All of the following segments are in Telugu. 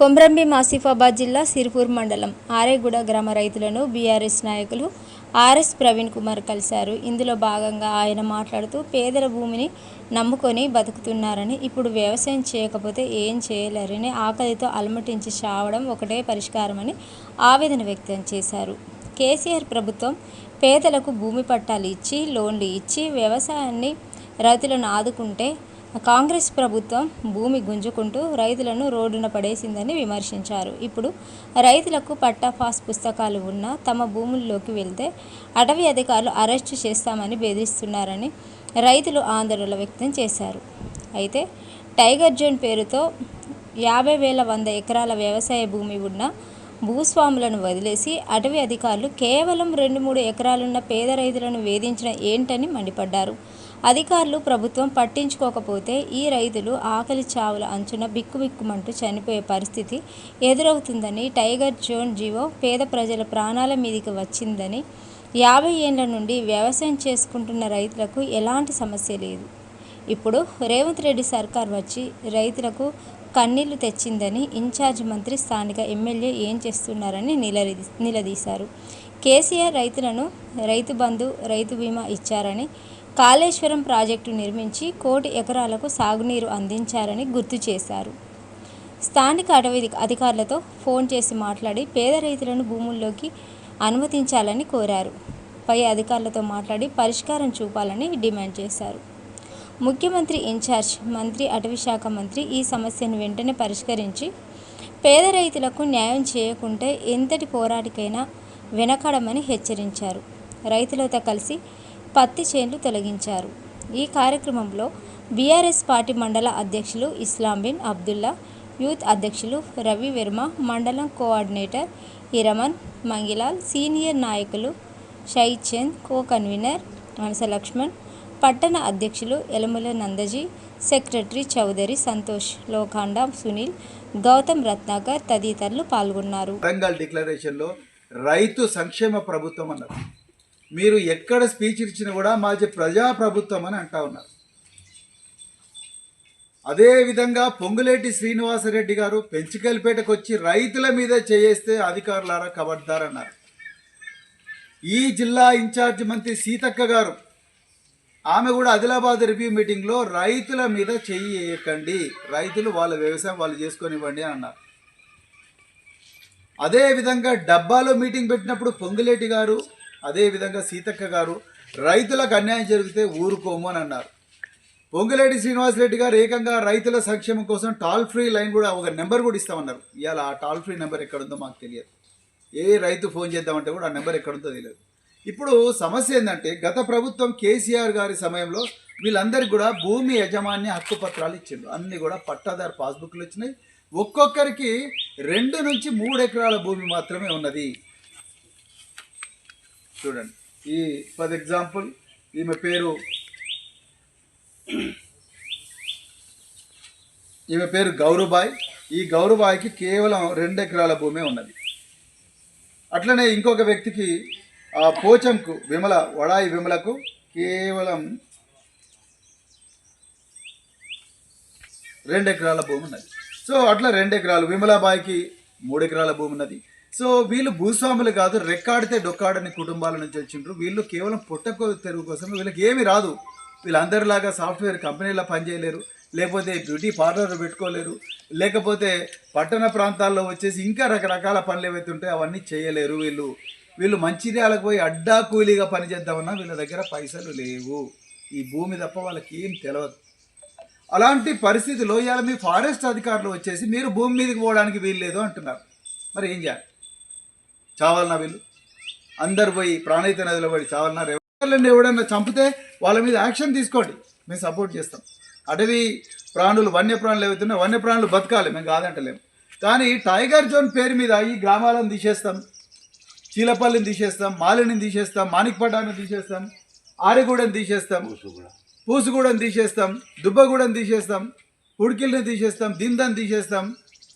కొమ్రంభీం ఆసిఫాబాద్ జిల్లా సిరిపూర్ మండలం ఆరేగూడ గ్రామ రైతులను బీఆర్ఎస్ నాయకులు ఆర్ఎస్ ప్రవీణ్ కుమార్ కలిశారు. ఇందులో భాగంగా ఆయన మాట్లాడుతూ పేదల భూమిని నమ్ముకొని బతుకుతున్నారని ఇప్పుడు వ్యవసాయం చేయకపోతే ఏం చేయలేరని ఆకలితో అలమటించి చావడం ఒకటే పరిష్కారమని ఆవేదన వ్యక్తం చేశారు. కేసీఆర్ ప్రభుత్వం పేదలకు భూమి పట్టాలు ఇచ్చి లోన్లు ఇచ్చి వ్యవసాయాన్ని రైతులను ఆదుకుంటే కాంగ్రెస్ ప్రభుత్వం భూమి గుంజుకుంటూ రైతులను రోడ్డున పడేసిందని విమర్శించారు. ఇప్పుడు రైతులకు పట్టా పాస్ పుస్తకాలు ఉన్నా తమ భూముల్లోకి వెళ్తే అటవీ అధికారులు అరెస్టు చేస్తామని బెదిరిస్తున్నారని రైతులు ఆందోళన వ్యక్తం చేశారు. అయితే టైగర్ జోన్ పేరుతో యాభై వేల వంద ఎకరాల వ్యవసాయ భూమి ఉన్న భూస్వాములను వదిలేసి అటవీ అధికారులు కేవలం రెండు మూడు ఎకరాలున్న పేద రైతులను వేధించడం ఏంటని మండిపడ్డారు. అధికారులు ప్రభుత్వం పట్టించుకోకపోతే ఈ రైతులు ఆకలి చావుల అంచున బిక్కుబిక్కుమంటూ చనిపోయే పరిస్థితి ఎదురవుతుందని టైగర్ జోన్ జీవో పేద ప్రజల ప్రాణాల మీదకి వచ్చిందని యాభై ఏళ్ళ నుండి వ్యవసాయం చేసుకుంటున్న రైతులకు ఎలాంటి సమస్య లేదు. ఇప్పుడు రేవంత్ రెడ్డి సర్కార్ వచ్చి రైతులకు కన్నీళ్ళు తెచ్చిందని ఇన్ఛార్జ్ మంత్రి స్థానిక ఎమ్మెల్యే ఏం చేస్తున్నారని నిలదీ నిలదీశారు. కేసీఆర్ రైతులను రైతు బంధు రైతు బీమా ఇచ్చారని కాళేశ్వరం ప్రాజెక్టు నిర్మించి కోటి ఎకరాలకు సాగునీరు అందించారని గుర్తు చేశారు. స్థానిక అటవీ అధికారులతో ఫోన్ చేసి మాట్లాడి పేద రైతులను భూముల్లోకి అనుమతించాలని కోరారు. పై అధికారులతో మాట్లాడి పరిష్కారం చూపాలని డిమాండ్ చేశారు. ముఖ్యమంత్రి ఇన్ఛార్జ్ మంత్రి అటవీశాఖ మంత్రి ఈ సమస్యను వెంటనే పరిష్కరించి పేద రైతులకు న్యాయం చేయకుంటే ఎంతటి పోరాటికైనా వెనకడమని హెచ్చరించారు. రైతులతో కలిసి పత్తి చేన్లు తొలగించారు. ఈ కార్యక్రమంలో బీఆర్ఎస్ పార్టీ మండల అధ్యక్షులు ఇస్లాం బిన్ అబ్దుల్లా యూత్ అధ్యక్షులు రవి వర్మ మండలం కోఆర్డినేటర్ ఇరమన్ మంగిలాల్ సీనియర్ నాయకులు షహీద్ చంద్ కో కన్వీనర్ మనస లక్ష్మణ్ పట్టణ అధ్యక్షులు ఎలముల నందజీ సెక్రటరీ చౌదరి సంతోష్ లోఖాండా సునీల్ గౌతమ్ రత్నాకర్ తదితరులు పాల్గొన్నారు. వరంగల్ డిక్లరేషన్లో రైతు సంక్షేమ ప్రభుత్వం అన్నారు. మీరు ఎక్కడ స్పీచ్ ఇచ్చినా కూడా మాది ప్రజా ప్రభుత్వం అని అంటా ఉన్నారు. అదేవిధంగా పొంగులేటి శ్రీనివాసరెడ్డి గారు పెంచికల్పేటకు వచ్చి రైతుల మీద చేయేస్తే అధికారులారా కబడ్దారన్నారు. ఈ జిల్లా ఇన్ఛార్జ్ మంత్రి సీతక్క గారు ఆమె కూడా ఆదిలాబాద్ రివ్యూ మీటింగ్లో రైతుల మీద చెయ్యి వేయకండి. రైతులు వాళ్ళ వ్యవసాయం వాళ్ళు చేసుకొనివ్వండి అని అన్నారు. అదేవిధంగా డబ్బాలో మీటింగ్ పెట్టినప్పుడు పొంగులేటి గారు అదే విధంగా సీతక్క గారు రైతులకు అన్యాయం జరిగితే ఊరుకోము అని అన్నారు. పొంగులేటి శ్రీనివాసరెడ్డి గారు ఏకంగా రైతుల సంక్షేమం కోసం టాల్ ఫ్రీ లైన్ కూడా ఒక నెంబర్ కూడా ఇస్తామన్నారు. ఇవాళ ఆ టాల్ ఫ్రీ నెంబర్ ఎక్కడుందో మాకు తెలియదు. ఏ రైతు ఫోన్ చేద్దామంటే కూడా ఆ నెంబర్ ఎక్కడుందో తెలియదు. ఇప్పుడు సమస్య ఏంటంటే గత ప్రభుత్వం కేసీఆర్ గారి సమయంలో వీళ్ళందరికీ కూడా భూమి యజమాన్య హక్కు పత్రాలు ఇచ్చిండ్రు. అన్నీ కూడా పట్టాదారు పాస్బుక్లు వచ్చినాయి. ఒక్కొక్కరికి రెండు నుంచి మూడు ఎకరాల భూమి మాత్రమే ఉన్నది. చూడండి. ఈ ఫర్ ఎగ్జాంపుల్ ఈమె పేరు ఈమె పేరు గౌరబాయ్. ఈ గౌరబాయికి కేవలం రెండు ఎకరాల భూమే ఉన్నది. అట్లనే ఇంకొక వ్యక్తికి ఆ పోచంకు విమల వడాయి విమలకు కేవలం రెండు ఎకరాల భూమి ఉన్నది సో అట్లా రెండు ఎకరాలు విమలాబాయికి మూడు ఎకరాల భూమి ఉన్నది సో వీళ్ళు భూస్వాములు కాదు రెక్కాడితే డొక్కాడని కుటుంబాల నుంచి వచ్చిండ్రు. వీళ్ళు కేవలం పుట్టకు తెరుగు కోసం వీళ్ళకి ఏమీ రాదు. వీళ్ళందరిలాగా సాఫ్ట్వేర్ కంపెనీలో పనిచేయలేరు. లేకపోతే బ్యూటీ పార్లర్ పెట్టుకోలేరు. లేకపోతే పట్టణ ప్రాంతాల్లో వచ్చేసి ఇంకా రకరకాల పనులు ఏవైతే ఉంటాయో అవన్నీ చేయలేరు వీళ్ళు. వీళ్ళు మంచిర్యాలకు పోయి అడ్డా కూలీగా పనిచేద్దామన్నా వీళ్ళ దగ్గర పైసలు లేవు. ఈ భూమి తప్ప వాళ్ళకి ఏం తెలియదు అలాంటి పరిస్థితిలో ఇవాళ మీ ఫారెస్ట్ అధికారులు వచ్చేసి మీరు భూమి మీదకి పోవడానికి వీలు లేదు అంటున్నారు. మరి ఏం చేయాలి? చావాలన్నా వీళ్ళు? అందరు పోయి ప్రాణహిత నదిలో పడి చావాలన్నా ఎవరిని ఎవడన్నా చంపితే వాళ్ళ మీద యాక్షన్ తీసుకోండి. మేము సపోర్ట్ చేస్తాం. అడవి ప్రాణులు వన్యప్రాణులు ఏవైతున్నాయో వన్యప్రాణులు బతకాలి. మేము కాదంటలేము కానీ టైగర్ జోన్ పేరు మీద ఈ గ్రామాలను తీసేస్తాం. చీలపల్లిని తీసేస్తాం మాలిని తీసేస్తాం మాణిక్పట్టాన్ని తీసేస్తాం ఆరిగూడని తీసేస్తాం పూసుగూడని తీసేస్తాం దుబ్బగూడని తీసేస్తాం ఉడికిల్ని తీసేస్తాం దిందని తీసేస్తాం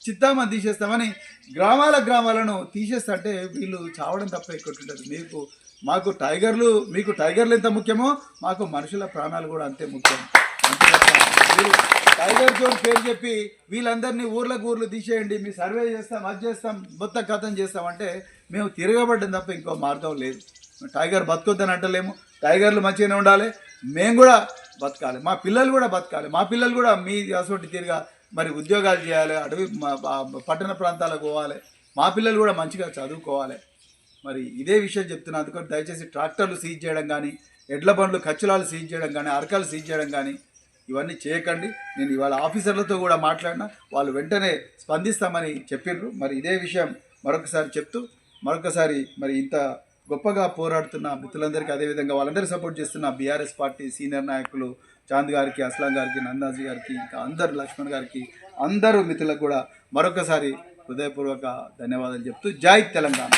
చిత్తామని తీసేస్తామని గ్రామాల గ్రామాలను తీసేస్తుంటే వీళ్ళు చావడం తప్ప ఎక్కుంటుంటుంది మీకు మాకు టైగర్లు మీకు టైగర్లు ఎంత ముఖ్యమో మాకు మనుషుల ప్రాణాలు కూడా అంతే ముఖ్యం. టైగర్ జోన్ పేరు చెప్పి వీళ్ళందరినీ ఊర్లకు ఊర్లు తీసేయండి మీ సర్వే చేస్తాం అది చేస్తాం మొత్తం కథం చేస్తామంటే మేము తిరగబడ్డం తప్ప ఇంకో మార్గం లేదు. టైగర్ బతుకొద్దని అంటలేము. టైగర్లు మంచిగానే ఉండాలి. మేము కూడా బతకాలి. మా పిల్లలు కూడా బతకాలి. మా పిల్లలు కూడా మీ అసోటి తిరిగా మరి ఉద్యోగాలు చేయాలి అడవి మా- పట్టణ ప్రాంతాలకు పోవాలి. మా పిల్లలు కూడా మంచిగా చదువుకోవాలి. మరి ఇదే విషయం చెప్తున్నా. అందుకని దయచేసి ట్రాక్టర్లు సీజ్ చేయడం కానీ ఎడ్ల బండ్లు ఖర్చులాలు సీజ్ చేయడం కానీ అరకాలు సీజ్ చేయడం కానీ ఇవన్నీ చేయకండి. నేను ఇవాళ ఆఫీసర్లతో కూడా మాట్లాడినా వాళ్ళు వెంటనే స్పందిస్తామని చెప్పిండ్రు మరి ఇదే విషయం మరొకసారి చెప్తూ మరొకసారి మరి ఇంత గొప్పగా పోరాడుతున్న మిత్రులందరికీ అదేవిధంగా వాళ్ళందరూ సపోర్ట్ చేస్తున్న బీఆర్ఎస్ పార్టీ సీనియర్ నాయకులు చాంద్ గారికి అస్లాం గారికి నందాజీ గారికి ఇంకా అందరు లక్ష్మణ్ గారికి అందరూ మిత్రులకు కూడా మరొకసారి హృదయపూర్వక ధన్యవాదాలు చెప్తూ జై తెలంగాణ.